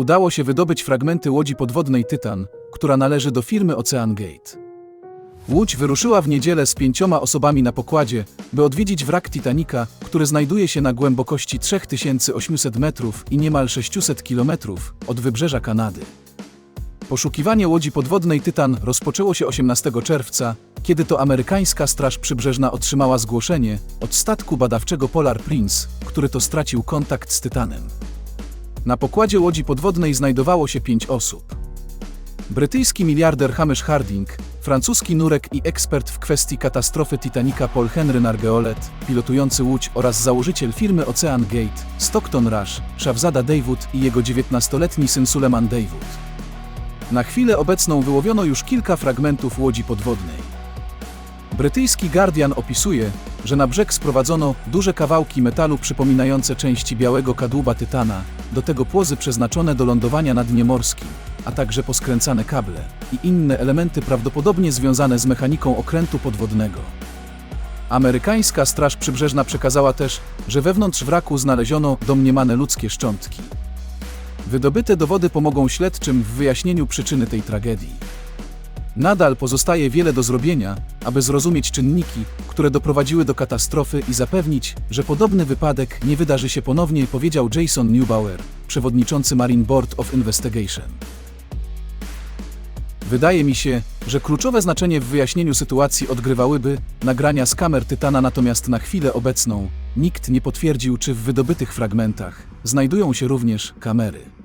udało się wydobyć fragmenty łodzi podwodnej Tytan, która należy do firmy Ocean Gate. Łódź wyruszyła w niedzielę z pięcioma osobami na pokładzie, by odwiedzić wrak Titanica, który znajduje się na głębokości 3800 metrów i niemal 600 kilometrów od wybrzeża Kanady. Poszukiwanie łodzi podwodnej Tytan rozpoczęło się 18 czerwca, kiedy to amerykańska Straż Przybrzeżna otrzymała zgłoszenie od statku badawczego Polar Prince, który to stracił kontakt z Tytanem. Na pokładzie łodzi podwodnej znajdowało się pięć osób. Brytyjski miliarder Hamish Harding, francuski nurek i ekspert w kwestii katastrofy Titanica Paul Henry Nargeolet, pilotujący łódź oraz założyciel firmy Ocean Gate, Stockton Rush, Szawzada Dawood i jego 19-letni syn Suleman Dawood. Na chwilę obecną wyłowiono już kilka fragmentów łodzi podwodnej. Brytyjski Guardian opisuje, że na brzeg sprowadzono duże kawałki metalu przypominające części białego kadłuba tytana, do tego płozy przeznaczone do lądowania na dnie morskim, a także poskręcane kable i inne elementy prawdopodobnie związane z mechaniką okrętu podwodnego. Amerykańska Straż Przybrzeżna przekazała też, że wewnątrz wraku znaleziono domniemane ludzkie szczątki. Wydobyte dowody pomogą śledczym w wyjaśnieniu przyczyny tej tragedii. Nadal pozostaje wiele do zrobienia, aby zrozumieć czynniki, które doprowadziły do katastrofy i zapewnić, że podobny wypadek nie wydarzy się ponownie, powiedział Jason Neubauer, przewodniczący Marine Board of Investigation. Wydaje mi się, że kluczowe znaczenie w wyjaśnieniu sytuacji odgrywałyby nagrania z kamer Tytana, natomiast na chwilę obecną nikt nie potwierdził, czy w wydobytych fragmentach znajdują się również kamery.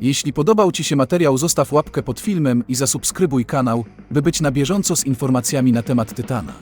Jeśli podobał Ci się materiał, zostaw łapkę pod filmem i zasubskrybuj kanał, by być na bieżąco z informacjami na temat Tytana.